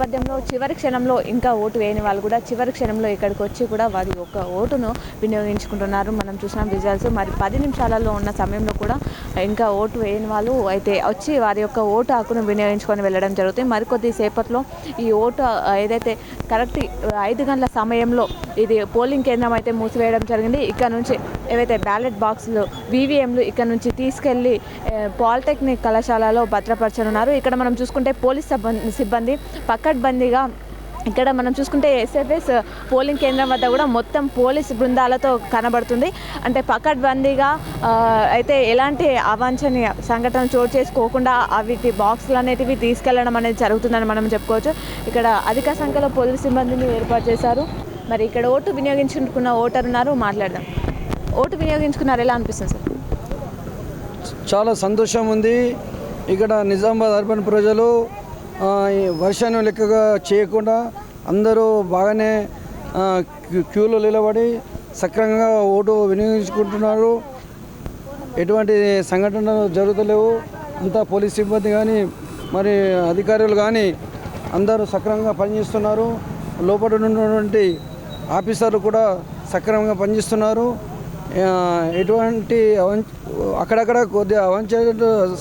నేపథ్యంలో చివరి క్షణంలో ఇంకా ఓటు వేయని వాళ్ళు కూడా చివరి క్షణంలో ఇక్కడికి వచ్చి కూడా వారి యొక్క ఓటును వినియోగించుకుంటున్నారు. మనం చూసిన రిజల్ట్స్ మరి పది నిమిషాలలో ఉన్న సమయంలో కూడా ఇంకా ఓటు వేయని వాళ్ళు అయితే వచ్చి వారి యొక్క ఓటు హక్కును వినియోగించుకొని వెళ్ళడం జరుగుతుంది. మరికొద్ది సేపట్లో ఈ ఓటు ఏదైతే కరెక్ట్ ఐదు గంటల సమయంలో ఇది పోలింగ్ కేంద్రం అయితే మూసివేయడం జరిగింది. ఇక్కడ నుంచి ఏవైతే బ్యాలెట్ బాక్సులు వీవీఎంలు ఇక్కడ నుంచి తీసుకెళ్ళి పాలిటెక్నిక్ కళాశాలలో భద్రపరచనున్నారు. ఇక్కడ మనం చూసుకుంటే పోలీస్ సిబ్బంది సిబ్బంది పక్కడ్బందీగా ఇక్కడ మనం చూసుకుంటే ఎస్ఎఫ్ఎస్ పోలింగ్ కేంద్రం వద్ద కూడా మొత్తం పోలీస్ బృందాలతో కనబడుతుంది. అంటే పకడ్బందీగా అయితే ఎలాంటి అవాంఛనీయ సంఘటనలు చోటు చేసుకోకుండా వీటి బాక్సులు అనేటివి తీసుకెళ్ళడం అనేది జరుగుతుందని మనం చెప్పుకోవచ్చు. ఇక్కడ అధిక సంఖ్యలో పోలీస్ సిబ్బందిని ఏర్పాటు చేశారు. మరి ఇక్కడ ఓటు వినియోగించుకున్న ఓటర్ ఉన్నారు మాట్లాడదాం. ఓటు వినియోగించుకున్నారు. ఎలా అనిపిస్తుంది సార్? చాలా సంతోషం ఉంది. ఇక్కడ నిజామాబాద్ అర్బన్ ప్రజలు వర్షాన్ని లెక్కగా చేయకుండా అందరూ బాగానే క్యూలో నిలబడి సక్రమంగా ఓటు వినియోగించుకుంటున్నారు. ఎటువంటి సంఘటనలు జరుగుతలేవు. అంతా పోలీస్ సిబ్బంది కానీ మరి అధికారులు కానీ అందరూ సక్రమంగా పనిచేస్తున్నారు. లోపల ఉన్నటువంటి ఆఫీసర్లు కూడా సక్రమంగా పనిచేస్తున్నారు. ఎటువంటి అవం అక్కడక్కడ కొద్దిగా అవంచ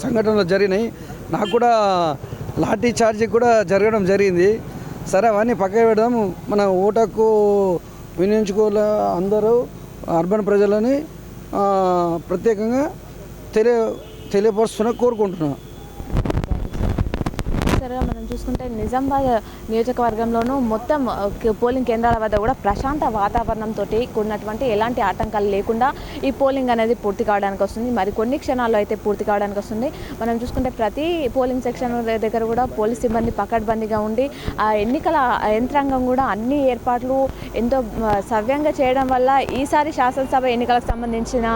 సంఘటనలు జరిగినాయి. నాకు కూడా లాఠీ చార్జీ కూడా జరగడం జరిగింది. సరే అవన్నీ పక్కన పెడదాం. మన ఓటకు వినియోగించుకోలే అందరూ అర్బన్ ప్రజలని ప్రత్యేకంగా తెలియ తెలియపరుస్తున్నా కోరుకుంటున్నాను చూసుకుంటే నిజామాబాద్ నియోజకవర్గంలోనూ మొత్తం పోలింగ్ కేంద్రాల వద్ద కూడా ప్రశాంత వాతావరణంతో కూడినటువంటి ఎలాంటి ఆటంకాలు లేకుండా ఈ పోలింగ్ అనేది పూర్తి కావడానికి వస్తుంది. మరి కొన్ని క్షణాల్లో అయితే పూర్తి కావడానికి వస్తుంది. మనం చూసుకుంటే ప్రతి పోలింగ్ సెక్షన్ దగ్గర కూడా పోలీస్ సిబ్బంది పకడ్బందీగా ఉండి ఆ ఎన్నికల యంత్రాంగం కూడా అన్ని ఏర్పాట్లు ఎంతో సవ్యంగా చేయడం వల్ల ఈసారి శాసనసభ ఎన్నికలకు సంబంధించిన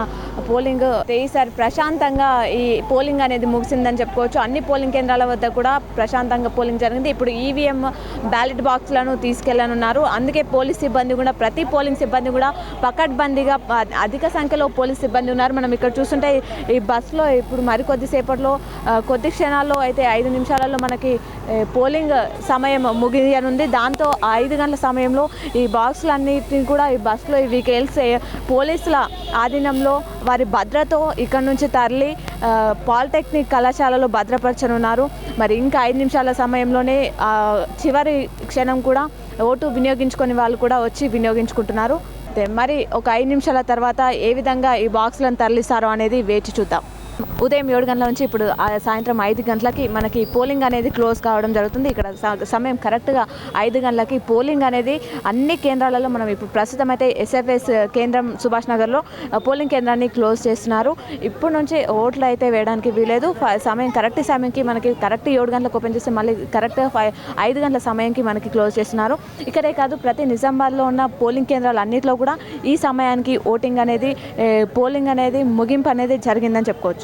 పోలింగ్ ఈసారి ప్రశాంతంగా ఈ పోలింగ్ అనేది ముగిసిందని చెప్పుకోవచ్చు. అన్ని పోలింగ్ కేంద్రాల వద్ద కూడా ప్రశాంతంగా పోలింగ్ జరిగింది. ఇప్పుడు ఈవీఎం బ్యాలెట్ బాక్స్లను తీసుకెళ్ళనున్నారు. అందుకే పోలీస్ సిబ్బంది కూడా ప్రతి పోలింగ్ సిబ్బంది కూడా పకడ్బందీగా అధిక సంఖ్య సంఖ్యలో పోలీస్ సిబ్బంది ఉన్నారు. మనం ఇక్కడ చూస్తుంటే ఈ బస్సులో ఇప్పుడు మరికొద్ది సేపట్లో కొద్ది క్షణాల్లో అయితే ఐదు నిమిషాలలో మనకి పోలింగ్ సమయం ముగియనుంది దాంతో ఆ ఐదు గంటల సమయంలో ఈ బాక్సులన్నిటిని కూడా ఈ బస్సులో ఈ వెహికల్స్ పోలీసుల ఆధీనంలో వారి భద్రతో ఇక్కడ నుంచి తరలి పాలిటెక్నిక్ కళాశాలలో భద్రపరచనున్నారు. మరి ఇంకా ఐదు నిమిషాల సమయంలోనే చివరి క్షణం కూడా ఓటు వినియోగించుకొని వాళ్ళు కూడా వచ్చి వినియోగించుకుంటున్నారు. మరి ఒక ఐదు నిమిషాల తర్వాత ఏ విధంగా ఈ బాక్సులను తరలిస్తారో అనేది వేచి చూద్దాం. ఉదయం ఏడు గంటల నుంచి ఇప్పుడు ఆ సాయంత్రం ఐదు గంటలకి మనకి పోలింగ్ అనేది క్లోజ్ కావడం జరుగుతుంది. ఇక్కడ స- సమయం కరెక్ట్గా ఐదు గంటలకి పోలింగ్ అనేది అన్ని కేంద్రాలలో మనం ఇప్పుడు ప్రస్తుతం అయితే ఎస్ఎఫ్ఎస్ కేంద్రం సుభాష్ నగర్లో పోలింగ్ కేంద్రాన్ని క్లోజ్ చేస్తున్నారు. ఇప్పుడు నుంచి ఓట్లు అయితే వేయడానికి వీలేదు సమయం కరెక్ట్ సమయంకి మనకి కరెక్ట్ ఏడు గంటలకు ఓపెన్ చేస్తే మళ్ళీ కరెక్ట్ ఫైవ్ ఐదు గంటల సమయంకి మనకి క్లోజ్ చేస్తున్నారు. ఇక్కడే కాదు ప్రతి నిజామాబాద్లో ఉన్న పోలింగ్ కేంద్రాలు అన్నింటిలో కూడా ఈ సమయానికి ఓటింగ్ అనేది పోలింగ్ అనేది ముగింపు అనేది జరిగిందని చెప్పుకోవచ్చు.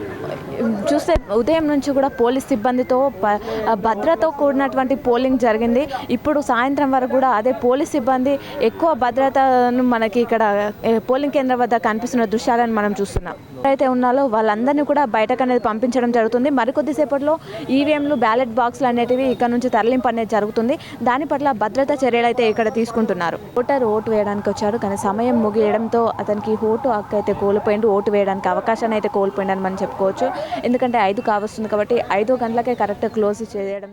చూస్తే ఉదయం నుంచి కూడా పోలీస్ సిబ్బందితో ప- భద్రతో కూడినటువంటి పోలింగ్ జరిగింది. ఇప్పుడు సాయంత్రం వరకు కూడా అదే పోలీస్ సిబ్బంది ఎక్కువ భద్రతను మనకి ఇక్కడ పోలింగ్ కేంద్రం వద్ద కనిపిస్తున్న దృశ్యాలను మనం చూస్తున్నాం. ఎవరైతే ఉన్నారో వాళ్ళందరినీ కూడా బయటకు అనేది పంపించడం జరుగుతుంది. మరికొద్దిసేపట్లో ఈవీఎంలు బ్యాలెట్ బాక్సులు అనేటివి ఇక్కడ నుంచి తరలింపు అనేది జరుగుతుంది. దాని పట్ల భద్రతా చర్యలు అయితే ఇక్కడ తీసుకుంటున్నారు. ఓటర్ ఓటు వేయడానికి వచ్చాడు కానీ సమయం ముగియడంతో అతనికి ఓటు హక్కు అయితే కోల్పోయిండు. ఓటు వేయడానికి అవకాశాన్ని అయితే కోల్పోయిండని మనం చెప్పుకోవచ్చు. ఎందుకంటే ఐదు కావస్తుంది కాబట్టి ఐదు గంటలకే కరెక్ట్ క్లోజ్ చేయడం